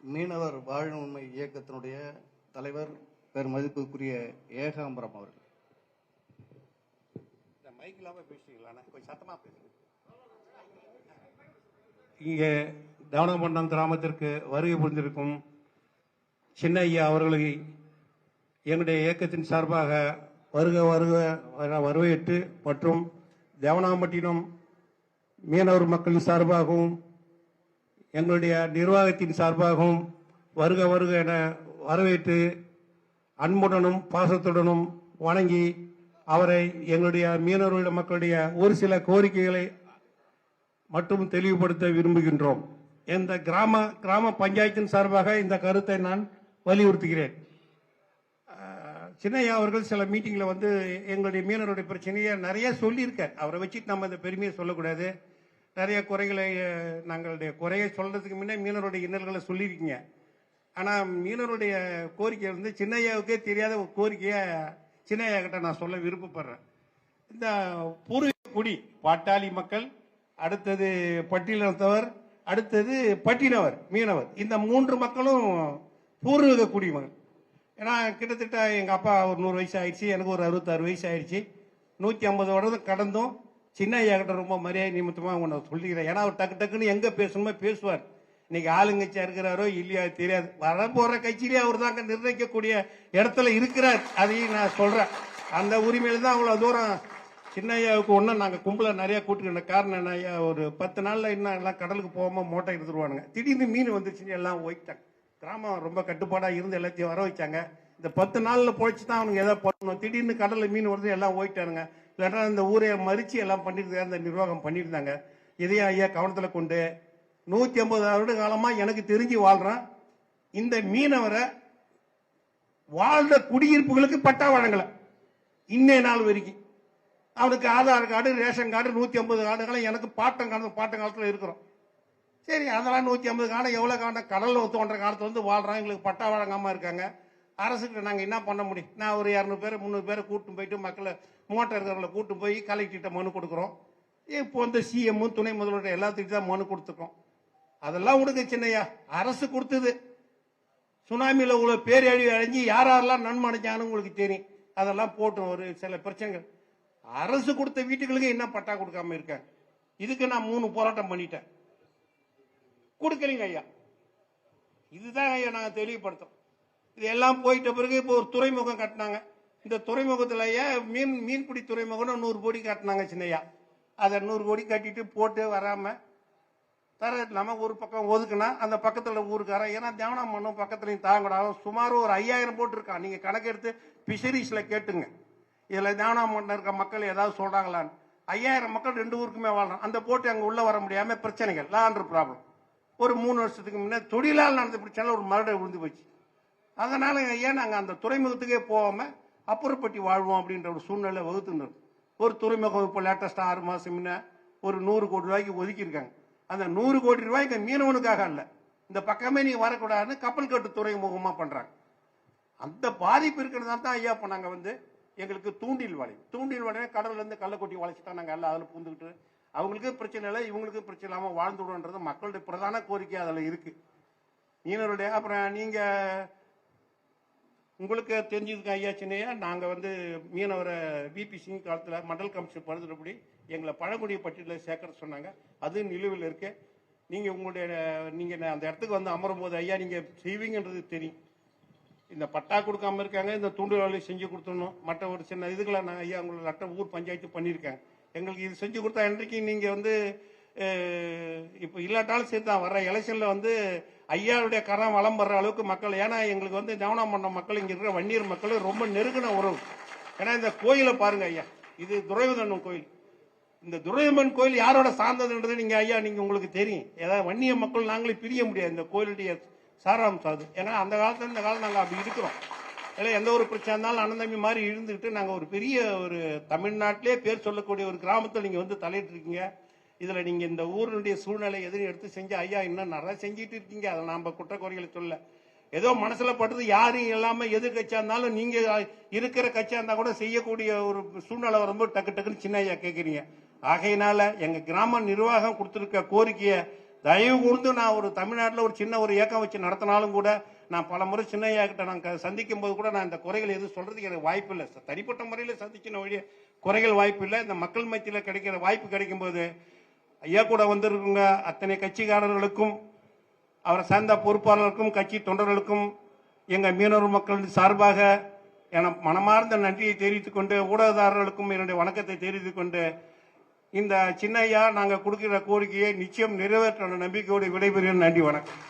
மீனவர் வாழும் உண்மை இயக்கத்தினுடைய தலைவர் பெருமதிப்புக்குரிய ஏகாம்பரம் அவர்கள். இந்த மைக் இல்லாமல் பேசுறீங்களா? கொஞ்சம் சத்தமாக பேசுங்க. இங்கே தவனமண்டம் கிராமத்திற்கு வருகை புரிந்திருக்கும் சின்ன ஐயா அவர்களை எங்களுடைய இயக்கத்தின் சார்பாக வருக வருக வர- வரவேற்று மற்றும் தேவனாம்பட்டினம் மீனவர் மக்களின் சார்பாகவும் எங்களுடைய நிர்வாகத்தின் சார்பாகவும் வருக வருக என வரவேற்று அன்புடனும் பாசத்துடனும் வணங்கி அவரை எங்களுடைய மீனவர்களிட மக்களுடைய ஒரு சில கோரிக்கைகளை மட்டும் தெளிவுபடுத்த விரும்புகின்றோம். இந்த கிராம கிராம பஞ்சாயத்தின் சார்பாக இந்த கருத்தை நான் வலியுறுத்துகிறேன். சின்னையா அவர்கள் சில மீட்டிங்கில் வந்து எங்களுடைய மீனவருடைய பிரச்சனையை நிறைய சொல்லியிருக்கார். அவரை வச்சுட்டு நம்ம இந்த பெருமையை சொல்லக்கூடாது. நிறைய குறைகளை நாங்களுடைய குறையை சொல்றதுக்கு முன்னே மீனவருடைய இன்னல்களை சொல்லியிருக்கீங்க ஆனா மீனவருடைய கோரிக்கை வந்து சின்னையாவுக்கே தெரியாத ஒரு கோரிக்கையை சின்னையா கிட்ட நான் சொல்ல விருப்பப்படுறேன். இந்த பூர்வீக குடி பாட்டாளி மக்கள் அடுத்தது பட்டியலத்தவர் அடுத்தது பட்டினவர் மீனவர் இந்த மூன்று மக்களும் பூர்வீக குடிமகள் ஏன்னா கிட்டத்தட்ட எங்க அப்பா ஒரு நூறு வயசு ஆயிடுச்சு எனக்கு ஒரு அறுபத்தாறு வயசு ஆயிடுச்சு. நூத்தி ஐம்பது வருடம் கடந்தும். சின்ன ஐயா கிட்ட ரொம்ப மரியாதை நிமித்தமாக உன்னை சொல்லிக்கிறேன். ஏன்னா அவர் டக்கு டக்குன்னு எங்கே பேசணுமோ பேசுவார். இன்னைக்கு ஆளுங்கட்சியாக இருக்கிறாரோ இல்லையா தெரியாது. வர போற கட்சியிலேயே அவர் தாங்க நிர்ணயிக்கக்கூடிய இடத்துல இருக்கிறார். அதையும் நான் சொல்கிறேன் அந்த உரிமையில தான் அவ்வளோ தூரம் சின்ன ஐயாவுக்கு ஒன்றும் நாங்கள் கும்பலை நிறையா கூட்டுக்கிற காரணம் என்ன ஐயா? ஒரு பத்து நாளில் இன்னும் எல்லாம் கடலுக்கு போகாமல் மோட்டை எடுத்துருவானுங்க. திடீர்னு மீன் வந்துச்சுன்னு எல்லாம் ஓய்ட்டாங்க கிராமம் ரொம்ப கட்டுப்பாடாக இருந்து எல்லாத்தையும் வர வச்சாங்க. இந்த பத்து நாளில் பொழைச்சி தான் அவனுக்கு எதாவது பண்ணணும். திடீர்னு கடலில் மீன் வருது எல்லாம் ஓய்ட்டானுங்க இல்லாட்டா இந்த ஊரை மறிச்சு எல்லாம் பண்ணிட்டு அந்த நிர்வாகம் பண்ணியிருந்தாங்க. இதையும் ஐயா கவனத்தில் கொண்டு நூற்றி ஐம்பது வருட காலமாக எனக்கு தெரிஞ்சு வாழ்கிறேன் இந்த மீனவரை வாழ்ந்த குடியிருப்புகளுக்கு பட்டா வழங்கலை. இன்னைய நாள் வரைக்கும். அவனுக்கு ஆதார் கார்டு ரேஷன் கார்டு நூற்றி ஐம்பது காடுகளும் எனக்கு பாட்டம் காலத்து பாட்டம் காலத்தில் இருக்கிறோம். சரி அதெல்லாம் நூற்றி ஐம்பது காலம் எவ்வளோ காலம் கடலில் தோன்ற காலத்தில் வந்து வாழ்கிறான் எங்களுக்கு பட்டா வழங்காமல் இருக்காங்க. அரசுக்கு நாங்கள் என்ன பண்ண முடியும்? நான் ஒரு இரநூறு பேர் முந்நூறு பேரை கூட்டும் போயிட்டு மக்களை மோட்டார் இருக்கிறவங்களை கூட்டு போய் கலெக்டர்கிட்ட மனு கொடுக்குறோம். இப்போ வந்து சிஎம் துணை முதல்வர் எல்லாத்துக்கிட்ட தான் மனு கொடுத்துருக்கோம். அதெல்லாம் உனக்கு சின்னையா அரசு கொடுத்தது. சுனாமியில் உள்ள பேரழிவு அடைஞ்சு யார் யாரெல்லாம் நன்மை அடைஞ்சாங்கன்னு உங்களுக்கு தெரியும். அதெல்லாம் போட்டும் ஒரு சில பிரச்சனைகள். அரசு கொடுத்த வீட்டுகளுக்கு என்ன பட்டா கொடுக்காம இருக்காங்க இதுக்கு நான் மூணு போராட்டம் பண்ணிட்டேன். கொடுக்கலீங்க ஐயா. இதுதான் ஐயா நாங்கள் தெளிவுபடுத்தோம் இது எல்லாம் போயிட்ட பிறகு இப்போ ஒரு துறைமுகம் கட்டினாங்க. இந்த துறைமுகத்தில் மீன் மீன்பிடி துறைமுகம்னு நூறு கோடி கட்டினாங்க சின்னையா. அதை நூறு கோடி கட்டிட்டு போட்டு வராமல் தர இல்லாமல் ஒரு பக்கம் ஒதுக்குனா அந்த பக்கத்தில் ஊருக்காரன் ஏன்னா தேவனா மண்ணும் பக்கத்துலையும் தாங்கடாவும் சுமார் ஒரு ஐயாயிரம் போட்டிருக்கான். நீங்கள் கணக்கெடுத்து ஃபிஷரிஸில் கேட்டுங்க. இதில் தேவனா மண்ணில் இருக்க மக்கள் ஏதாவது சொல்கிறாங்களான்னு ஐயாயிரம் மக்கள் ரெண்டு ஊருக்குமே வாழணும் அந்த போட்டு அங்கே உள்ளே வர முடியாமல் பிரச்சனைகள் லாண்ட்ரு ப்ராப்ளம் ஒரு மூணு வருஷத்துக்கு முன்னே தொழிலால் நடந்த பிரச்சனை ஒரு மரடை விழுந்து போச்சு. அதனால ஏன் நாங்கள் அந்த துறைமுகத்துக்கே போகாமல் அப்புறப்பட்டி வாழ்வோம் அப்படின்ற ஒரு சூழ்நிலை வகுத்துருந்தோம். ஒரு துறைமுகம் இப்போ லேட்டஸ்ட்டாக ஆறு மாதம் முன்ன ஒரு நூறு கோடி ரூபாய்க்கு ஒதுக்கியிருக்காங்க. அந்த நூறு கோடி ரூபாய்க்கு மீனவனுக்காக அல்ல. இந்த பக்கமே நீங்கள் வரக்கூடாதுன்னு கப்பல் கட்டு துறைமுகமாக பண்ணுறாங்க அந்த பாதிப்பு இருக்கிறதா தான் ஐயா இப்போ நாங்கள் வந்து எங்களுக்கு தூண்டில் வலை. தூண்டில் வலை கடல்லேருந்து கள்ளக்கொட்டி கள்ள கொட்டி வளைச்சிட்டா நாங்கள் எல்லாம் அதில் பூந்துக்கிட்டு அவங்களுக்கும் பிரச்சனை இல்லை இவங்களுக்கும் பிரச்சனை இல்லாமல் வாழ்ந்துடுன்றது மக்களுடைய பிரதான கோரிக்கை அதில் இருக்குது மீனவருடைய அப்புறம் நீங்கள் உங்களுக்கு தெரிஞ்சதுக்கு ஐயா சின்னையா நாங்கள் வந்து மீனவரை விபி சிங் காலத்தில் மண்டல் கமிஷன் பழுதுபடி எங்களை பழங்குடி பட்டியலில் சேர்க்கற சொன்னாங்க. அது நிலுவில் இருக்கு. நீங்கள் உங்களுடைய நீங்கள் அந்த இடத்துக்கு வந்து அமரும் போது ஐயா நீங்கள் செய்வீங்கன்றது தெரியும். இந்த பட்டா கொடுக்காம இருக்காங்க இந்த தூண்டு வேலையை செஞ்சு கொடுத்துடணும். மற்ற ஒரு சின்ன இதுகளை நாங்கள் ஐயா உங்களை லட்ட ஊர் பஞ்சாயத்து பண்ணியிருக்காங்க எங்களுக்கு இது செஞ்சு கொடுத்தா இன்றைக்கு நீங்கள் வந்து இப்போ இல்லாட்டாலும் சரி தான் வர எலெக்ஷனில் வந்து ஐயாவுடைய கரம் வளம் வர்ற அளவுக்கு மக்கள் ஏன்னா எங்களுக்கு வந்து தேவனாமண்டம் மக்கள் இங்கே இருக்கிற வன்னியர் மக்கள் ரொம்ப நெருங்கின உறவு. ஏன்னா இந்த கோயிலை பாருங்க ஐயா இது துரைவதன் கோயில். இந்த துரையம்மன் கோயில் யாரோட சார்ந்ததுன்றது நீங்க ஐயா நீங்க உங்களுக்கு தெரியும். ஏதாவது வன்னிய மக்கள் நாங்களே பிரிய முடியாது இந்த கோயிலுடைய சாராம்சம் அது. ஏன்னா அந்த காலத்துல இந்த காலம் நாங்கள் அப்படி இருக்கிறோம். இல்லை எந்த ஒரு பிரச்சனை இருந்தாலும் அண்ணன் தம்பி மாதிரி இருந்துக்கிட்டு நாங்கள் ஒரு பெரிய ஒரு தமிழ்நாட்டிலே பேர் சொல்லக்கூடிய ஒரு கிராமத்தில் நீங்கள் வந்து தலையிட்டு இருக்கீங்க இதில் நீங்கள் இந்த ஊரினுடைய சூழ்நிலை எதுவும் எடுத்து செஞ்சு ஐயா இன்னும் நிறைய செஞ்சுட்டு இருக்கீங்க. அதை நாம் குற்றக்குறைகளை சொல்ல ஏதோ மனசுல பட்டது யாரும் இல்லாம எது இருந்தாலும் நீங்க இருக்கிற கட்சியா இருந்தா கூட செய்யக்கூடிய ஒரு சூழ்நிலை வரும்போது டக்கு டக்குன்னு சின்ன ஐயா கேட்குறீங்க ஆகையினால எங்க கிராம நிர்வாகம் கொடுத்துருக்க கோரிக்கையை தயவு கூர்ந்து நான் ஒரு தமிழ்நாட்டில் ஒரு சின்ன ஒரு இயக்கம் வச்சு நடத்தினாலும் கூட நான் பல முறை சின்ன ஐயா கிட்ட நான் சந்திக்கும் போது கூட நான் இந்த குறைகள் எதுவும் சொல்றதுக்கு எனக்கு வாய்ப்பு இல்லை. தனிப்பட்ட முறையில் சந்திச்சின வழியே குறைகள் வாய்ப்பு இல்லை. இந்த மக்கள் மத்தியில் கிடைக்கிற வாய்ப்பு கிடைக்கும் போது ஐயா கூட வந்திருக்குங்க. அத்தனை கட்சிக்காரர்களுக்கும் அவரை சார்ந்த பொறுப்பாளர்களுக்கும் கட்சி தொண்டர்களுக்கும் எங்கள் மீனவர் மக்கள் சார்பாக என மனமார்ந்த நன்றியை தெரிவித்துக் கொண்டு ஊடகதாரர்களுக்கும் என்னுடைய வணக்கத்தை தெரிவித்துக் கொண்டு இந்த சின்னையா நாங்கள் கொடுக்கிற கோரிக்கையை நிச்சயம் நிறைவேற்ற நம்பிக்கையோடு விடைபெறுகிறேன். நன்றி வணக்கம்.